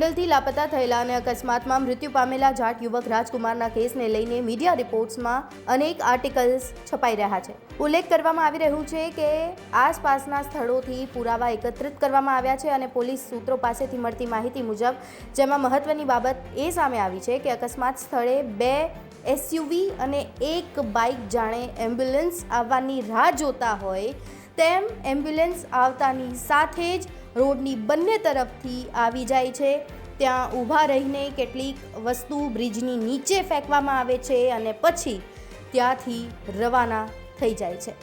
ગોંડલથી લાપતા થયેલા અને અકસ્માતમાં મૃત્યુ પામેલા જાટ યુવક રાજકુમારના કેસને લઈને મીડિયા રિપોર્ટ્સમાં અનેક આર્ટિકલ્સ છપાઈ રહ્યા છે. ઉલ્લેખ કરવામાં આવી રહ્યું છે કે આસપાસના સ્થળોથી પુરાવા એકત્રિત કરવામાં આવ્યા છે અને પોલીસ સૂત્રો પાસેથી મળતી માહિતી મુજબ, જેમાં મહત્વની બાબત એ સામે આવી છે કે અકસ્માત સ્થળે બે એસયુવી અને એક બાઇક જાણે એમ્બ્યુલન્સ આવવાની રાહ જોતા હોય, તેમ એમ્બ્યુલન્સ આવતાની સાથે જ રોડની બંને તરફથી આવી જાય છે. ત્યાં ઊભા રહીને કેટલીક વસ્તુ બ્રિજની નીચે ફેંકવામાં આવે છે અને પછી ત્યાંથી રવાના થઈ જાય છે.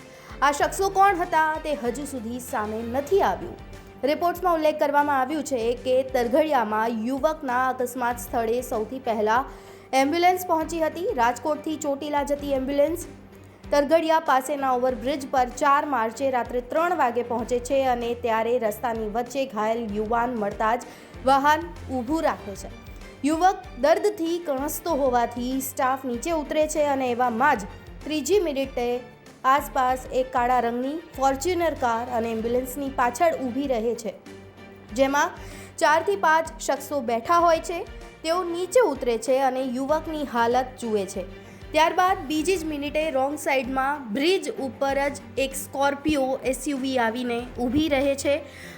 આ શખ્સો કોણ હતા તે હજુ સુધી સામે નથી આવ્યું. રિપોર્ટ્સમાં ઉલ્લેખ કરવામાં આવ્યું છે કે તરઘડિયામાં યુવકના અકસ્માત સ્થળે સૌથી પહેલાં એમ્બ્યુલન્સ પહોંચી હતી. રાજકોટથી ચોટીલા જતી એમ્બ્યુલન્સ તરઘડિયા પાસેના ઓવરબ્રિજ પર ચાર માર્ચે રાત્રે ત્રણ વાગે પહોંચે છે અને ત્યારે રસ્તાની વચ્ચે ઘાયલ યુવાન મળતા જ વાહન ઊભું રાખે છે. યુવક દર્દથી કણસતો હોવાથી સ્ટાફ નીચે ઉતરે છે અને એવામાં જ ત્રીજી મિનિટે આસપાસ એક કાળા રંગની ફોર્ચ્યુનર કાર અને એમ્બ્યુલન્સની પાછળ ઊભી રહે છે. જેમાં ચારથી પાંચ શખ્સો બેઠા હોય છે, તેઓ નીચે ઉતરે છે અને યુવકની હાલત જુએ છે. ત્યારબાદ બીજી જ મિનિટે રોંગ સાઈડમાં બ્રિજ ઉપર જ એક સ્કોર્પિયો એસયુવી આવીને ઊભી રહે છે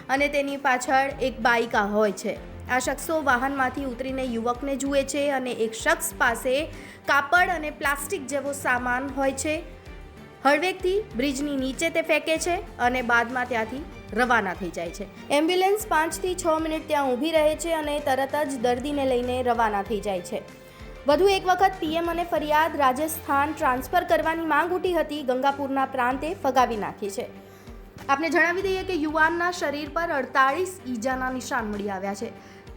અને તેની પાછળ એક બાઇકા હોય છે. આ શખ્સો વાહનમાંથી ઉતરીને યુવકને જુએ છે અને એક શખ્સ પાસે કાપડ અને પ્લાસ્ટિક જેવો સામાન હોય છે. હળવેકથી બ્રિજની નીચે તે ફેંકે છે અને બાદમાં ત્યાંથી રવાના થઈ જાય છે. એમ્બ્યુલન્સ પાંચથી છ મિનિટ ત્યાં ઊભી રહે છે અને તરત જ દર્દીને લઈને રવાના થઈ જાય છે. વધુ એક વખત પીએમ અને ફરિયાદ રાજસ્થાન ટ્રાન્સફર કરવાની માંગ ઉઠી હતી. ગંગાપુરના પ્રાંતે ફગાવી નાખી છે. આપને જણાવી દઈએ કે યુવાનના શરીર પર અડતાળીસ ઈજાના નિશાન મળી આવ્યા છે.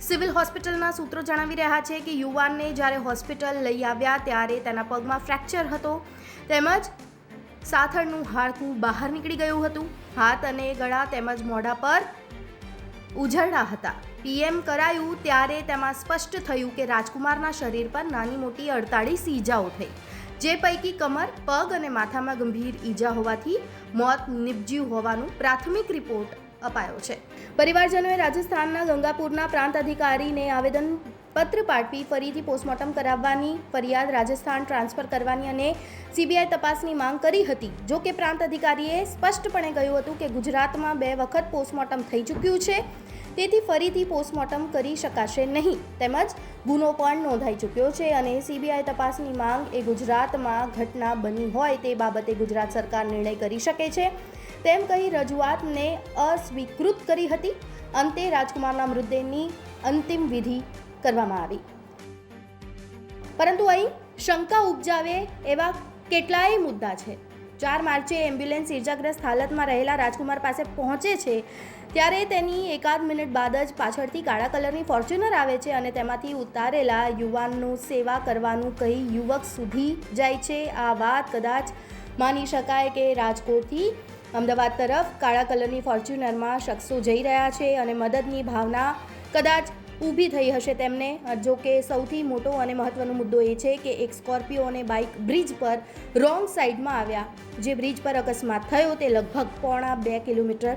સિવિલ હોસ્પિટલના સૂત્રો જણાવી રહ્યા છે કે યુવાનને જ્યારે હોસ્પિટલ લઈ આવ્યા ત્યારે તેના પગમાં ફ્રેક્ચર હતો. તેમજ સાથળનું હાડકું બહાર નીકળી ગયું હતું. હાથ અને ગળા તેમજ મોઢા પર ઉઝરડા હતા. પીએમ કરાયું ત્યારે તેમાં સ્પષ્ટ થયું કે રાજકુમારના શરીર પર નાની મોટી અડતાળીસ ઈજાઓ થઈ. જે પૈકી કમર, પગ અને માથામાં ગંભીર ઈજા હોવાથી મોત નિપજ્યું હોવાનું પ્રાથમિક રિપોર્ટ અપાયો છે. પરિવારજનોએ રાજસ્થાનના ગંગાપુરના પ્રાંત અધિકારીને આવેદન પત્ર પાઠવી ફરીથી પોસ્ટમોર્ટમ કરાવવાની ફરિયાદ રાજસ્થાન ટ્રાન્સફર કરવાની અને સીબીઆઈ તપાસની માંગ કરી હતી. જો કે પ્રાંત અધિકારીએ સ્પષ્ટપણે કહ્યું હતું કે ગુજરાતમાં બે વખત પોસ્ટમોર્ટમ થઈ ચૂક્યું છે. તેથી ફરીથી પોસ્ટમોર્ટમ કરી શકાશે નહીં. તેમજ ગુનો પણ નોંધાઈ ચૂક્યો છે અને સીબીઆઈ તપાસની માંગ એ ગુજરાતમાં ઘટના બની હોય તે બાબતે ગુજરાત સરકાર નિર્ણય કરી શકે છે. તેમ કહી રજૂઆતને અસ્વીકૃત કરી હતી. અંતે રાજકુમારના મૃતદેહની અંતિમ વિધિ કરવામાં આવી. પરંતુ અહીં શંકા ઉપજાવે એવા કેટલાય મુદ્દા છે. ચાર માર્ચે એમ્બ્યુલન્સ ઇજાગ્રસ્ત હાલતમાં રહેલા રાજકુમાર પાસે પહોંચે છે, ત્યારે તેની એકાદ મિનિટ બાદ જ પાછળથી કાળા કલરની ફોર્ચ્યુનર આવે છે અને તેમાંથી ઉતારેલા યુવાનનું સેવા કરવાનું કહી યુવક સુધી જાય છે. આ વાત કદાચ માની શકાય કે રાજકોટથી અમદાવાદ તરફ કાળા કલરની ફોર્ચ્યુનરમાં શખ્સો જઈ રહ્યા છે અને મદદની ભાવના કદાચ ઊભી થઈ હશે તેમને. જો કે સૌથી મોટો અને મહત્વનો મુદ્દો એ છે કે એક સ્કોર્પિયો અને બાઇક બ્રિજ પર રોંગ સાઈડમાં આવ્યા. જે બ્રિજ પર અકસ્માત થયો તે લગભગ પોણા બે કિલોમીટર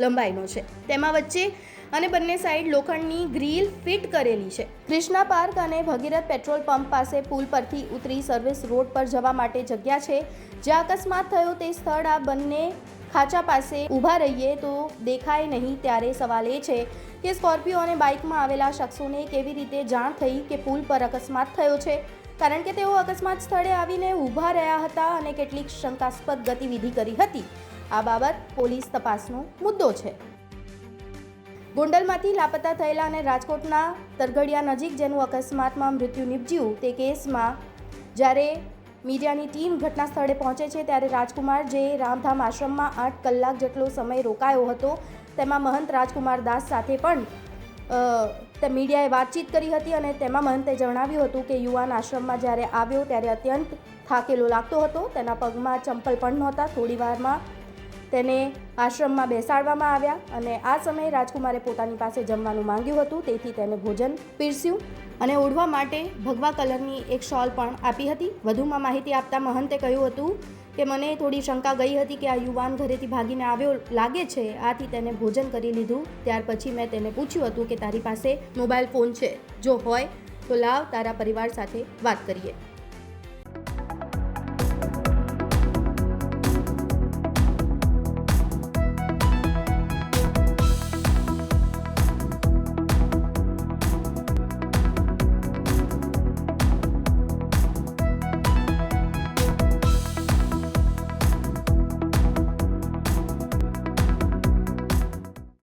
લંબાઈનો છે. તેમાં વચ્ચે અને બંને સાઈડ લોખંડની ગ્રીલ ફિટ કરેલી છે. ક્રિષ્ના પાર્ક અને ભગીરથ પેટ્રોલ પંપ પાસે પુલ પરથી ઉતરી સર્વિસ રોડ પર જવા માટે જગ્યા છે. જ્યાં અકસ્માત થયો તે સ્થળ આ બંને ખાંચા પાસે ઊભા રહીએ તો દેખાય નહીં ત્યારે સવાલ એ છે કે સ્કોર્પિયો અને બાઇકમાં આવેલા શખ્સોને કેવી રીતે જાણ થઈ કે પુલ પર અકસ્માત થયો છે? કારણ કે તેઓ અકસ્માત સ્થળે આવીને ઊભા રહ્યા હતા અને કેટલીક શંકાસ્પદ ગતિવિધિ કરી હતી. આ બાબત પોલીસ તપાસનો મુદ્દો છે. ગોંડલમાંથી લાપતા થયેલા અને રાજકોટના તરઘડિયા નજીક જેનું અકસ્માતમાં મૃત્યુ નિપજ્યું તે કેસમાં જ્યારે મીડિયાની ટીમ ઘટના સ્થળે પહોંચે છે ત્યારે રાજકુમાર જે રામધામ આશ્રમમાં આઠ કલાક જેટલો સમય રોકાયો હતો, તેમાં મહંત રાજકુમાર દાસ સાથે પણ તે મીડિયાએ વાતચીત કરી હતી અને તેમાં મહંતે જણાવ્યું હતું કે યુવાન આશ્રમમાં જ્યારે આવ્યો ત્યારે અત્યંત થાકેલો લાગતો હતો, તેના પગમાં ચંપલ પણ નહોતા, થોડી વારમાં તેને આશ્રમમાં બેસાડવામાં આવ્યા અને આ સમયે રાજકુમારે પોતાની પાસે જમવાનું માંગ્યું હતું, તેથી તેને ભોજન પીરસ્યું અને ઓઢવા માટે ભગવા કલરની એક શોલ પણ આપી હતી. વધુમાં માહિતી આપતા મહંતે કહ્યું હતું કે, મને થોડી શંકા ગઈ હતી કે આ યુવાન ઘરેથી ભાગીને આવ્યો લાગે છે. આથી તેને ભોજન કરી લીધું. ત્યાર પછી મેં તેને પૂછ્યું હતું કે, તારી પાસે મોબાઈલ ફોન છે? જો હોય, તો લાવ, તારા પરિવાર સાથે વાત કરીએ.